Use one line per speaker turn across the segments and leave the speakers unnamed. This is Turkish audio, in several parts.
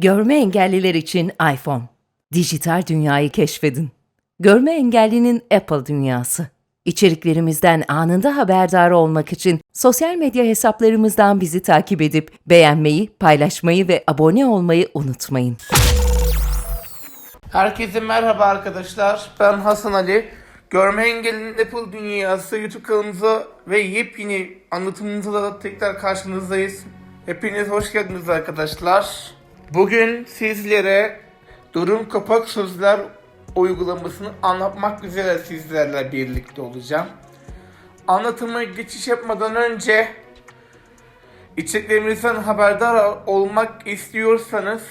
Görme engelliler için iPhone. Dijital dünyayı keşfedin. Görme engellinin Apple dünyası. İçeriklerimizden anında haberdar olmak için sosyal medya hesaplarımızdan bizi takip edip beğenmeyi, paylaşmayı ve abone olmayı unutmayın.
Herkese merhaba arkadaşlar. Ben Hasan Ali. Görme engellinin Apple Dünyası YouTube kanalımıza ve yepyeni anlatımımıza da tekrar karşınızdayız. Hepiniz hoş geldiniz arkadaşlar. Bugün sizlere durum kapak sözler uygulamasını anlatmak üzere sizlerle birlikte olacağım. Anlatıma geçiş yapmadan önce içeriklerimizden haberdar olmak istiyorsanız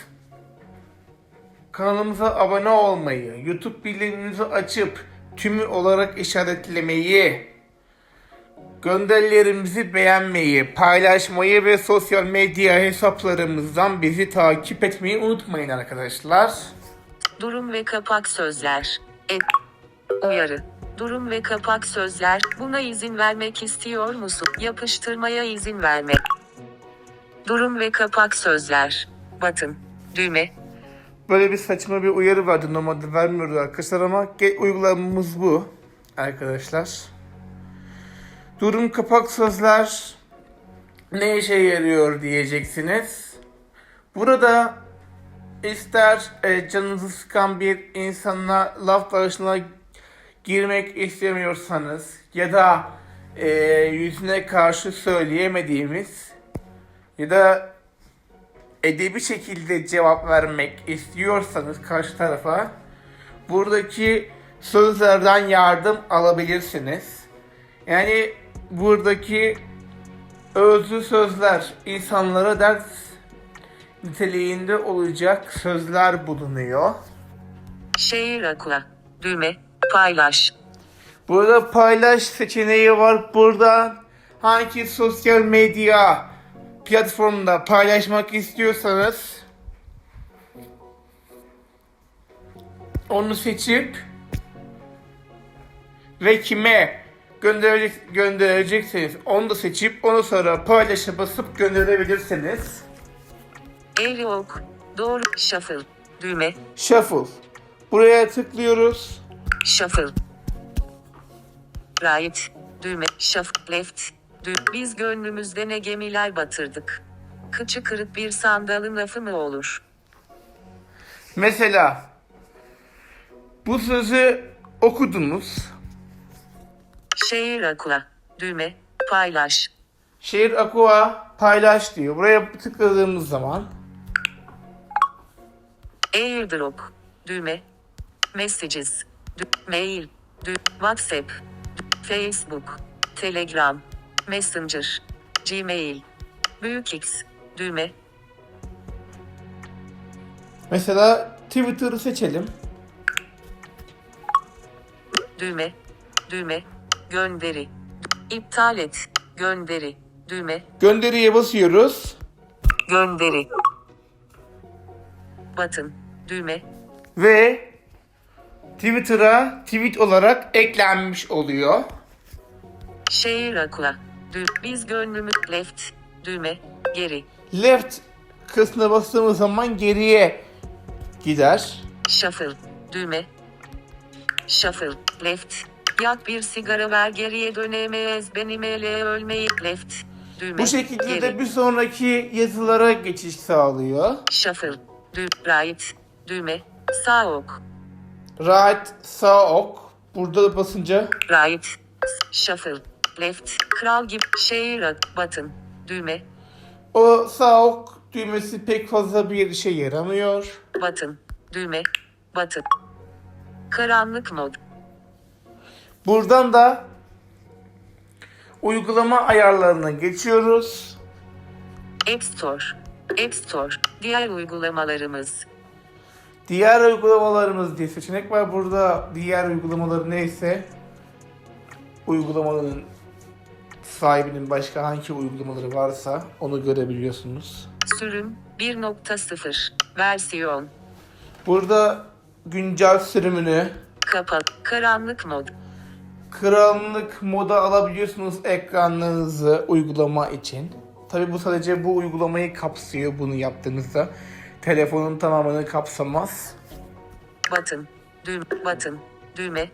Kanalımıza abone olmayı, YouTube bildiriminizi açıp tümü olarak işaretlemeyi, gönderilerimizi beğenmeyi, paylaşmayı ve sosyal medya hesaplarımızdan bizi takip etmeyi unutmayın arkadaşlar.
Durum ve kapak sözler. Et. Uyarı. Durum ve kapak sözler. Buna izin vermek istiyor musun? Yapıştırmaya izin verme. Durum ve kapak sözler. Batın. Düğme.
Böyle bir saçma bir uyarı vardı normalde vermiyoruz arkadaşlar ama uygulamamız bu arkadaşlar. Durum kapak sözler ne işe yarıyor diyeceksiniz. Burada ister e, canınızı sıkan bir insanla laf dalaşına girmek istemiyorsanız ya da e, yüzüne karşı söyleyemediğimiz ya da edebi şekilde cevap vermek istiyorsanız karşı tarafa buradaki sözlerden yardım alabilirsiniz. Yani buradaki özlü sözler insanlara ders niteliğinde olacak sözler bulunuyor.
Şehir akla. Düğme. Paylaş.
Burada paylaş seçeneği var. Burada hangi sosyal medya platformunda paylaşmak istiyorsanız onu seçip ve kime gönderecek, gönderecekseniz onu da seçip onu sonra paylaşa basıp gönderebilirsiniz.
El ok. Doğru. Shuffle. Düğme.
Shuffle. Buraya tıklıyoruz.
Shuffle. Right. Düğme. Shuffle. Left. Dü Biz gönlümüzde ne gemiler batırdık. Kıçı kırık bir sandalın lafı mı olur?
Mesela bu sözü okudunuz.
Şehir akla. Düğme. Paylaş.
Şehir Aqua paylaş diyor. Buraya tıkladığımız zaman
Airdrop. Düğme. Messages. Dü mail. Dü WhatsApp. Dü Facebook. Telegram. Messenger. Gmail. Büyük X. Düğme.
mesela Twitter'ı seçelim.
Düğme. Düğme. Gönderi. İptal et. Gönderi. Düğme.
Gönderiye basıyoruz
Gönderi. Batın. Düğme.
ve Twitter'a tweet olarak eklenmiş oluyor.
Şehir akla. Dü Biz gönlümüz left. Düğme. Geri.
Left kısmına bastığımız zaman geriye gider.
Shuffle. Düğme. Shuffle. Left. Yak bir sigara ver geriye dönemeyiz benim ele ölmeyi. Left. Düğme.
Bu şekilde
Geri.
de bir sonraki yazılara geçiş sağlıyor.
Shuffle. Dü right. Düğme. Sağ ok.
Right, sağ ok. Burada da basınca
Right. Shuffle. Left. Kral gibi şehir. Batın. Düğme.
o sağ ok düğmesi pek fazla bir işe yaramıyor.
Batın. Düğme. Batın. Karanlık mod.
Buradan da uygulama ayarlarına geçiyoruz.
App Store. App Store. Diğer uygulamalarımız.
Diğer uygulamalarımız diye seçenek var. Burada diğer uygulamaları neyse uygulamaların sahibinin başka hangi uygulamaları varsa onu görebiliyorsunuz.
Sürüm 1.0. Versiyon.
Burada güncel sürümünü
Kapat. Karanlık mod.
Karanlık moda alabiliyorsunuz ekranlarınızı uygulama için. Tabi bu sadece bu uygulamayı kapsıyor bunu yaptığınızda. telefonun tamamını kapsamaz.
Batın. Düğüm. Batın. Düğme.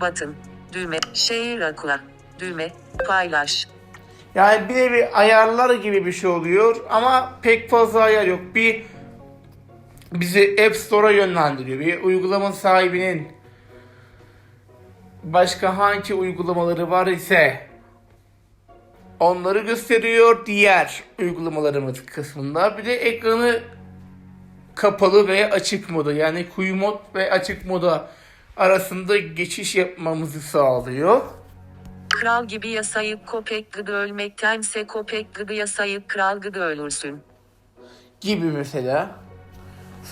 Batın. Düğme. Şehir akla. Düğme. Paylaş.
Yani bir nevi ayarlar gibi bir şey oluyor ama pek fazla ayar yok. Bir bizi App Store'a yönlendiriyor. Bir uygulama sahibinin başka hangi uygulamaları var ise onları gösteriyor diğer uygulamalarımız kısmında. Bir de ekranı kapalı ve açık moda yani kuyu mod ve açık moda arasında geçiş yapmamızı sağlıyor.
Kral gibi yasayıp köpek gibi ölmektense köpek gibi yasayıp kral gibi ölürsün.
gibi mesela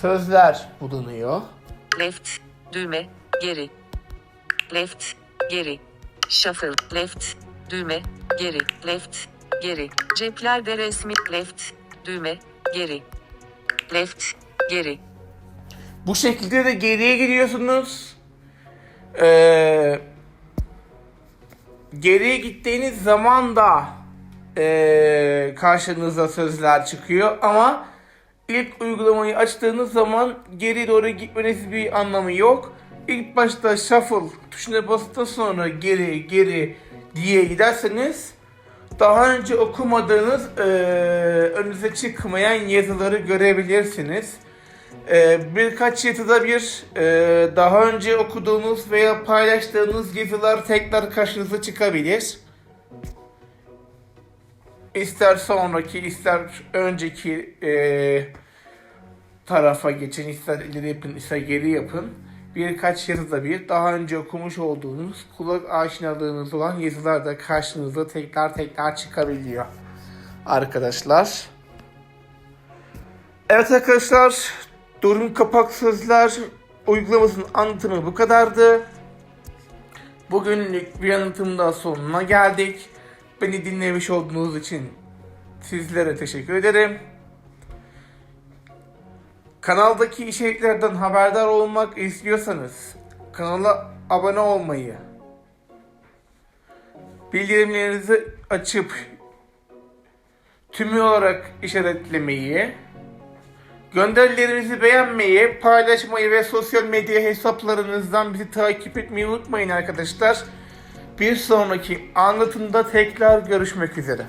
sözler bulunuyor.
Left. Düğme. Geri. Left. Geri. Shuffle. Left. Düğme. Geri. Left. Geri. Ceplerde resmi. Left. Düğme. Geri. Left. Geri.
Bu şekilde de geriye gidiyorsunuz. Ee, geriye gittiğiniz zaman da ee, karşınıza sözler çıkıyor ama ilk uygulamayı açtığınız zaman geri doğru gitmeniz bir anlamı yok. İlk başta shuffle tuşuna bastıktan sonra geri geri diye giderseniz daha önce okumadığınız ee, önünüze çıkmayan yazıları görebilirsiniz. Ee, birkaç yazıda bir e, daha önce okuduğunuz veya paylaştığınız yazılar tekrar karşınıza çıkabilir. İster sonraki ister önceki e, tarafa geçin, ister ileri yapın, ister geri yapın. Birkaç yazıda bir daha önce okumuş olduğunuz kulak aşinalığınız olan yazılar da karşınıza tekrar tekrar çıkabiliyor. Arkadaşlar. Evet arkadaşlar, Durum Kapak Sözler uygulamasının anlatımı bu kadardı. Bugünlük bir anlatım daha sonuna geldik. Beni dinlemiş olduğunuz için sizlere teşekkür ederim. Kanaldaki içeriklerden haberdar olmak istiyorsanız kanala abone olmayı, bildirimlerinizi açıp tümü olarak işaretlemeyi, gönderilerimizi beğenmeyi, paylaşmayı ve sosyal medya hesaplarınızdan bizi takip etmeyi unutmayın arkadaşlar. Bir sonraki anlatımda tekrar görüşmek üzere.